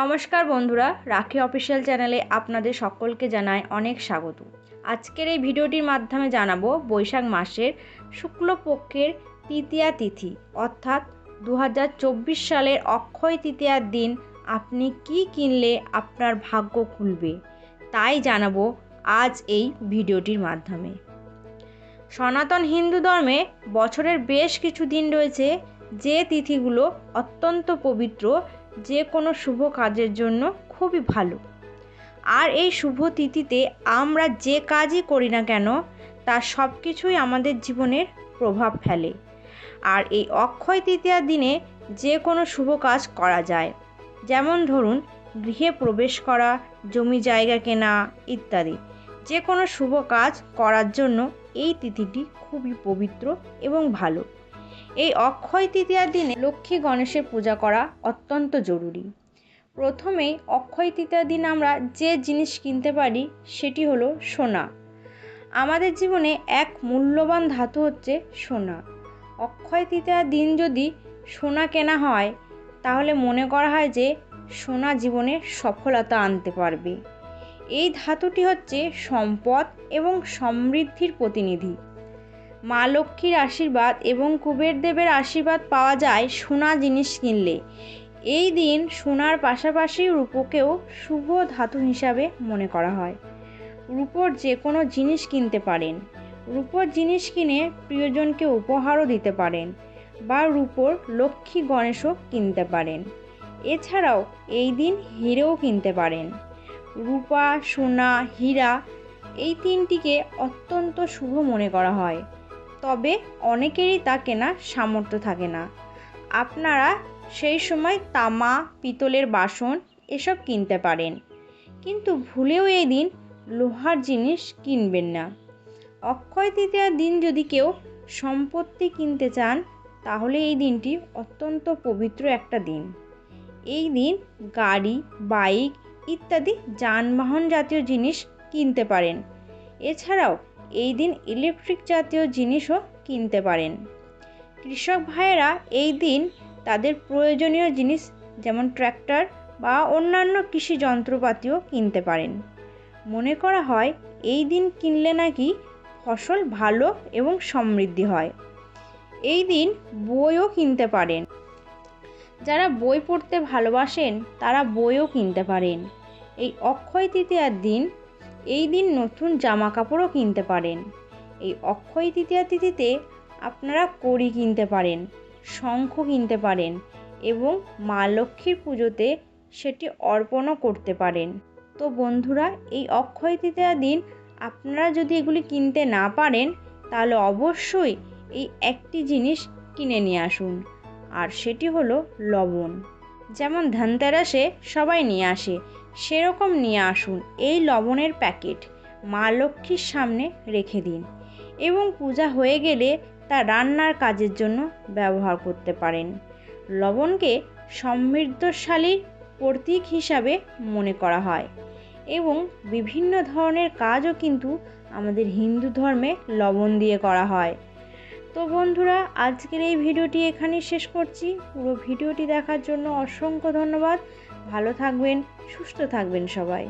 নমস্কার বন্ধুরা, রাখি অফিসিয়াল চ্যানেলে আপনাদের সকলকে জানায় অনেক স্বাগত। আজকের এই ভিডিওটির মাধ্যমে জানাব বৈশাখ মাসের শুক্লপক্ষের তৃতীয়া তিথি, অর্থাৎ দু হাজার চব্বিশ সালের অক্ষয় তৃতীয়ার দিন আপনি কি কিনলে আপনার ভাগ্য খুলবে, তাই জানাব আজ এই ভিডিওটির মাধ্যমে। সনাতন হিন্দু ধর্মে বছরের বেশ কিছু দিন রয়েছে, যে তিথিগুলো অত্যন্ত পবিত্র যে কোনো শুভ কাজের জন্য খুবই ভালো। আর এই শুভ তিথিতে আমরা যে কাজই করি না কেন তার সব কিছুই আমাদের জীবনের প্রভাব ফেলে। আর এই অক্ষয় তৃতীয়ার দিনে যে কোনো শুভ কাজ করা যায়। যেমন ধরুন, গৃহে প্রবেশ করা, জমি জায়গা কেনা ইত্যাদি। যে কোনো শুভ কাজ করার জন্য এই তিথিটি খুবই পবিত্র এবং ভালো। এই অক্ষয় তৃতীয়ার দিনে লক্ষ্মী গণেশের পূজা করা অত্যন্ত জরুরি। প্রথমেই অক্ষয় তৃতীয়ার দিন আমরা যে জিনিস কিনতে পারি, সেটি হলো সোনা। আমাদের জীবনে এক মূল্যবান ধাতু হচ্ছে সোনা। অক্ষয় তৃতীয়ার দিন যদি সোনা কেনা হয়, তাহলে মনে করা হয় যে সোনা জীবনে সফলতা আনতে পারবে। এই ধাতুটি হচ্ছে সম্পদ এবং সমৃদ্ধির প্রতিনিধি। মা লক্ষ্মীর আশীর্বাদ এবং কুবের দেবের আশীর্বাদ পাওয়া যায় সোনা জিনিস কিনলে। এই দিন সোনার পাশাপাশি রূপোকেও শুভ ধাতু হিসাবে মনে করা হয়। রূপোর যে কোনো জিনিস কিনতে পারেন। রূপোর জিনিস কিনে প্রিয়জনকে উপহারও দিতে পারেন বা রূপোর লক্ষ্মী গণেশও কিনতে পারেন। এছাড়াও এই দিন হিরেও কিনতে পারেন। রূপা, সোনা, হীরা এই তিনটিকে অত্যন্ত শুভ মনে করা হয়। তবে অনেকেরই তা কেনার সামর্থ্য থাকে না। আপনারা সেই সময় তামা, পিতলের বাসন এসব কিনতে পারেন। কিন্তু ভুলেও এই দিন লোহার জিনিস কিনবেন না। অক্ষয় তৃতীয়ার দিন যদি কেউ সম্পত্তি কিনতে চান, তাহলে এই দিনটি অত্যন্ত পবিত্র একটা দিন। এই দিন গাড়ি, বাইক ইত্যাদি যানবাহন জাতীয় জিনিস কিনতে পারেন। এছাড়াও এই দিন ইলেকট্রিক জাতীয় জিনিসও কিনতে পারেন। কৃষক ভাইয়েরা এই দিন তাদের প্রয়োজনীয় জিনিস যেমন ট্র্যাক্টর বা অন্যান্য কৃষি যন্ত্রপাতিও কিনতে পারেন। মনে করা হয়, এই দিন কিনলে নাকি ফসল ভালো এবং সমৃদ্ধি হয়। এই দিন বইও কিনতে পারেন। যারা বই পড়তে ভালোবাসেন, তারা বইও কিনতে পারেন। এই অক্ষয় তৃতীয়ার দিন এই দিন নতুন জামা কাপড়ও কিনতে পারেন। এই অক্ষয় তৃতীয়া তিথিতে আপনারা কড়ি কিনতে পারেন, শঙ্খ কিনতে পারেন এবং মা লক্ষ্মীর পুজোতে সেটি অর্পণও করতে পারেন। তো বন্ধুরা, এই অক্ষয় তৃতীয়া দিন আপনারা যদি এগুলি কিনতে না পারেন, তাহলে অবশ্যই এই একটি জিনিস কিনে নিয়ে আসুন, আর সেটি হলো লবণ। যেমন ধনতেরাসে সবাই নিয়ে আসে সেরকম নিয়ে আসুন এই লবণের প্যাকেট। মা লক্ষ্মীর সামনে রেখে দিন এবং পূজা হয়ে গেলে তা রান্নার কাজের জন্য ব্যবহার করতে পারেন। লবণকে সমৃদ্ধশালী প্রতীক হিসাবে মনে করা হয় এবং বিভিন্ন ধরনের কাজও কিন্তু আমাদের হিন্দু ধর্মে লবণ দিয়ে করা হয়। তো বন্ধুরা, আজকের এই ভিডিওটি এখানেই শেষ করছি। পুরো ভিডিওটি দেখার জন্য অসংখ্য ধন্যবাদ। ভালো থাকবেন, সুস্থ থাকবেন সবাই।